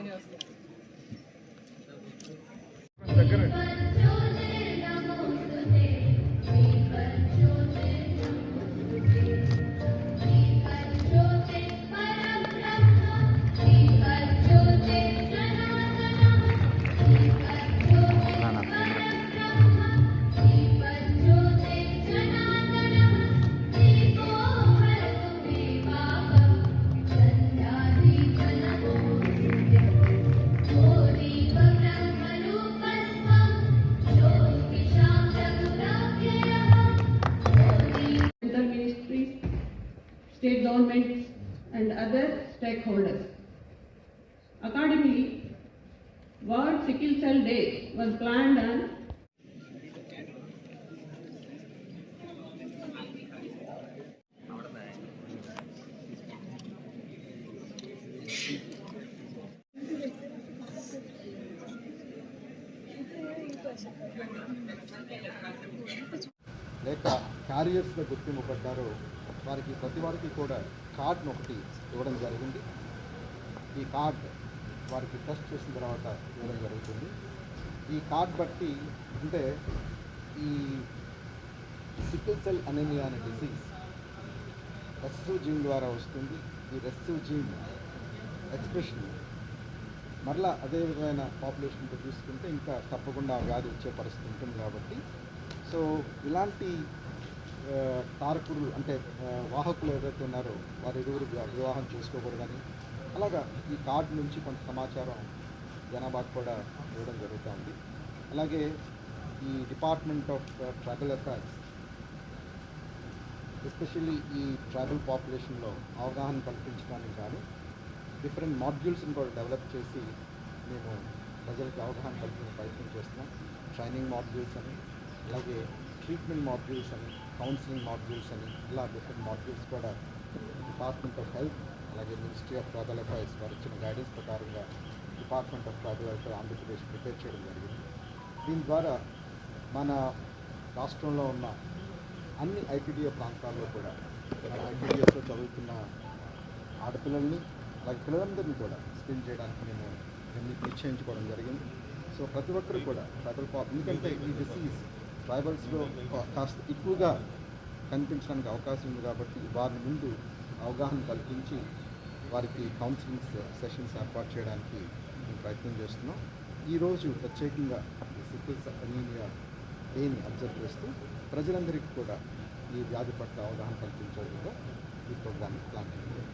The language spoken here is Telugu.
коляска. state governments and other stakeholders. Accordingly, World Sickle Cell Day was planned on ಲೇಖ ಕ್ಯಾರಿಯರ್ಸ್ನ ಗೊತ್ತಿನ ಪ್ರಕಾರವು వారికి ప్రతి వారికి కూడా కార్డ్ను ఒకటి ఇవ్వడం జరిగింది. ఈ కార్డ్ వారికి టెస్ట్ చేసిన తర్వాత ఇవ్వడం జరుగుతుంది. ఈ కార్డ్ బట్టి అంటే ఈ సికిల్ సెల్ అనేమియా అనే డిసీజ్ రెస్టివ్ జీన్ ద్వారా వస్తుంది. ఈ రెస్టివ్ జీన్ ఎక్స్ప్రెషన్ మరలా అదే విధమైన పాపులేషన్తో చూసుకుంటే ఇంకా తప్పకుండా ఆ వ్యాధి వచ్చే పరిస్థితి ఉంటుంది కాబట్టి. సో ఇలాంటి తారకులు అంటే వాహకులు ఏదైతే ఉన్నారో వారి ఇరువురు వివాహం చేసుకోకూడదని అలాగా ఈ కార్డు నుంచి కొంత సమాచారం జనాభాకు కూడా ఇవ్వడం జరుగుతుంది అలాగే ఈ department of tribal affairs especially ఈ ట్రైబల్ పాపులేషన్లో అవగాహన కల్పించడానికి కానీ డిఫరెంట్ మాడ్యూల్స్ని కూడా డెవలప్ చేసి మేము ప్రజలకు అవగాహన కల్పించే ప్రయత్నం చేస్తున్నాం. ట్రైనింగ్ మాడ్యూల్స్ అని అలాగే ట్రీట్మెంట్ మాడ్యూల్స్ అని కౌన్సిలింగ్ మాడ్యూల్స్ అని ఇలా డిఫరెంట్ మాడ్యూల్స్ కూడా డిపార్ట్మెంట్ ఆఫ్ హెల్త్ అలాగే మినిస్ట్రీ ఆఫ్ ట్రైబల్ అఫైర్స్ వారు ఇచ్చిన గైడెన్స్ ప్రకారంగా department of tribal affair Andhra Pradesh prepare చేయడం జరిగింది. దీని ద్వారా మన రాష్ట్రంలో ఉన్న అన్ని ఐటీడీఏ ప్రాంతాల్లో కూడా ఐటీడీఎస్లో చదువుతున్న ఆడపిల్లల్ని అలాగే పిల్లలందరినీ కూడా స్పెండ్ చేయడానికి మేము నిశ్చయించుకోవడం జరిగింది. సో ప్రతి ఒక్కరు కూడా ప్రజల ఎందుకంటే ఈ డిసీజ్ బైబల్స్లో కాస్త ఎక్కువగా కనిపించడానికి అవకాశం ఉంది కాబట్టి వారి ముందు అవగాహన కల్పించి వారికి కౌన్సిలింగ్ సెషన్స్ ఏర్పాటు చేయడానికి మేము ప్రయత్నం చేస్తున్నాం. ఈరోజు ప్రత్యేకంగా సికిల్స్ అనీమియా డేని అబ్జర్వ్ చేస్తూ ప్రజలందరికీ కూడా ఈ వ్యాధి పట్ల అవగాహన కల్పించడంతో ఈ ప్రోగ్రామ్ ప్లాన్ చేయండి